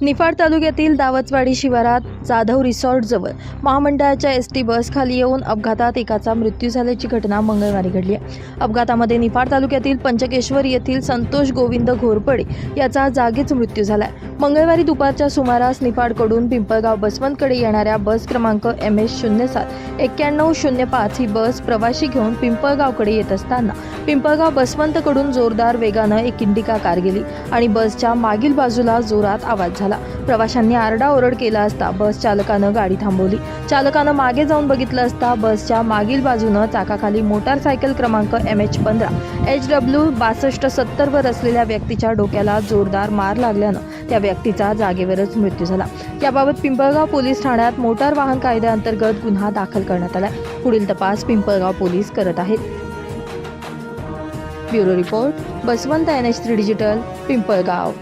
Niphad तालुक्यातील दावतवाडी शिवारात Jadhav resort जवळ महामंडळाच्या एस टी बस खाली येऊन अपघातात एकाचा मृत्यू झाल्याची घटना मंगळवारी घडली. आहे अपघातामध्ये निफाड तालुक्यातील पंचकेश्वर येथील संतोष गोविंद घोरपडे याचा जागीच मृत्यू झालाय मंगळवारी दुपारच्या सुमारास निफाडकडून पिंपळगाव बसवंतकडे येणाऱ्या बस क्रमांक एम एस शून्य सात एक्क्याण्णव शून्य पाच ही बस प्रवाशी घेऊन पिंपळगावकडे येत असताना पिंपळगाव बसवंतकडून जोरदार वेगानं एक इंडिका कार गेली आणि बसच्या मागील बाजूला जोरात आवाज झाला. प्रवाशांनी आरडाओरड केला असता बस चालकानं गाडी थांबवली. चालकानं मागे जाऊन बघितलं असता बसच्या मागील बाजूनं चाकाखाली मोटारसायकल क्रमांक एम एच पंधरा. एच डब्ल्यू बासष्ट सत्तरवर असलेल्या व्यक्तीच्या डोक्याला जोरदार मार लागल्यानं त्या व्यक्तीचा जागेवरच मृत्यू झाला. याबाबत पिंपळगाव पोलीस ठाण्यात मोटार वाहन कायद्याअंतर्गत गुन्हा दाखल करण्यात आला पुढील तपास पिंपळगाव पोलीस करत आहेत. Bureau report Baswant N H three digital Pimpalgaon.